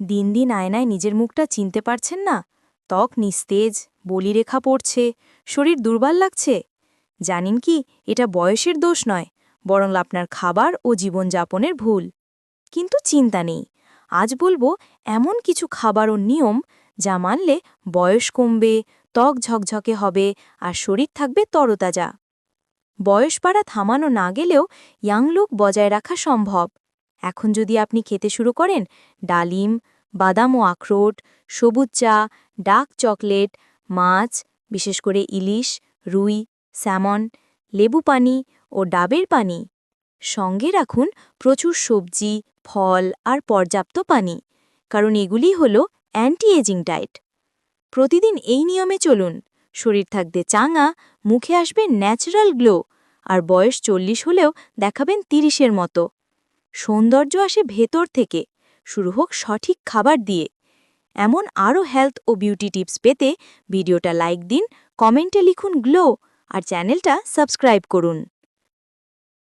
দিন দিন আয়নায় নিজের মুখটা চিনতে পারছেন না। ত্বক নিস্তেজ, বলিরেখা পড়ছে, শরীর দুর্বল লাগছে। জানেন কি, এটা বয়সের দোষ নয়, বরং আপনার খাবার ও জীবনযাপনের ভুল। কিন্তু চিন্তা নেই, আজ বলব এমন কিছু খাবার ও নিয়ম যা মানলে বয়স কমবে, ত্বক ঝকঝকে হবে আর শরীর থাকবে তরতাজা। বয়স বাড়া থামানো না গেলেও ইয়াং লুক বজায় রাখা সম্ভব। এখন যদি আপনি খেতে শুরু করেন, ডালিম, বাদাম ও আখরোট, সবুজ চা ডার্ক চকলেট, মাছ, বিশেষ করে ইলিশ, রুই, স্যামন, লেবু পানি ও ডাবের পানি। সঙ্গে রাখুন প্রচুর সবজি, ফল আর পর্যাপ্ত পানি, কারণ এগুলি হল অ্যান্টি এজিং ডায়েট প্রতিদিন এই নিয়মে চলুন, শরীর থাকবে চাঙা, মুখে আসবে ন্যাচারাল গ্লো আর বয়স চল্লিশ হলেও দেখাবেন তিরিশের মতো। সৌন্দর্য আসে ভেতর থেকে। শুরু হোক সঠিক খাবার দিয়ে। এমন আরও হেলথ ও বিউটি টিপস পেতে ভিডিওটা লাইক দিন কমেন্টে লিখুন গ্লো আর চ্যানেলটা সাবস্ক্রাইব করুন।